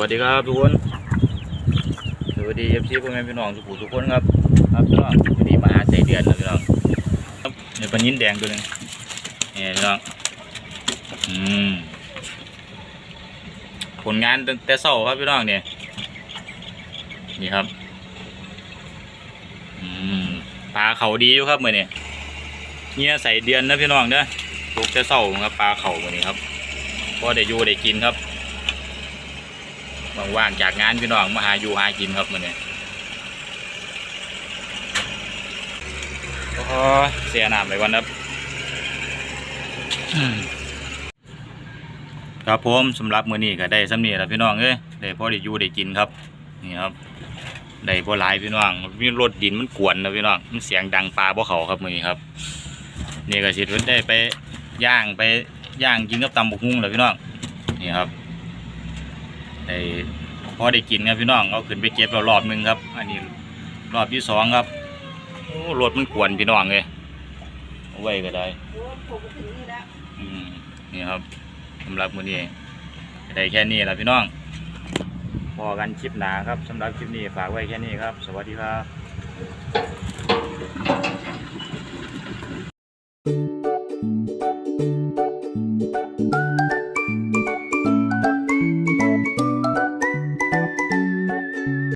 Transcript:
วัสดีครับทุกคน สวัสดีเอฟซีพ่อแม่พี่น้องทุกผู้ทุกคนครับ ครับพี่น้องวันนี้มาหาใส่เดือนนะพี่น้องครับนี่ปลานิ้นแดงตัวนึงนี่พี่น้อง อืม ผลงานตั้งแต่เช้าครับพี่น้องเนี่ย นี่ครับ อืม ปลาเขาดีอยู่ครับเมื่อนี้เนี่ยใส่เดือนนะพี่น้องเด้อตกแต่เช้าครับปลาเขาเมื่อนี้ครับพอได้อยู่ได้กินครับ ว่างๆจากงานพี่น้องมาหาอยู่หากินครับมื้อนี้โอ้เสียน้ำไปก่อนครับครับผมสำหรับมื้อนี้ก็ได้สำนี้แล้วพี่น้องเอ้ยได้พอได้อยู่ได้กินครับนี่ครับได้บ่หลายพี่น้องมีรถดินมันกวนนะพี่น้องมันเสียงดังปลาบ่เขาครับมื้อนี้ครับนี่ก็สิเพิ่นได้ไปย่างไปย่างกินกับตำบกหุ่งแล้วพี่น้องนี่ครับ ได้พอได้กินครับพี่น้องเอาขึ้นไปเก็บเรารอบหนึ่งครับ อันนี้รอบที่สองครับโอ้รถมันขวนพี่น้องเลยเอาไว้ก็ได้นี่ครับสำหรับมือนี้ได้แค่นี้แหละพี่น้องพอกันคลิปหนาครับสำหรับคลิปนี้ฝากไว้แค่นี้ครับ สวัสดีครับ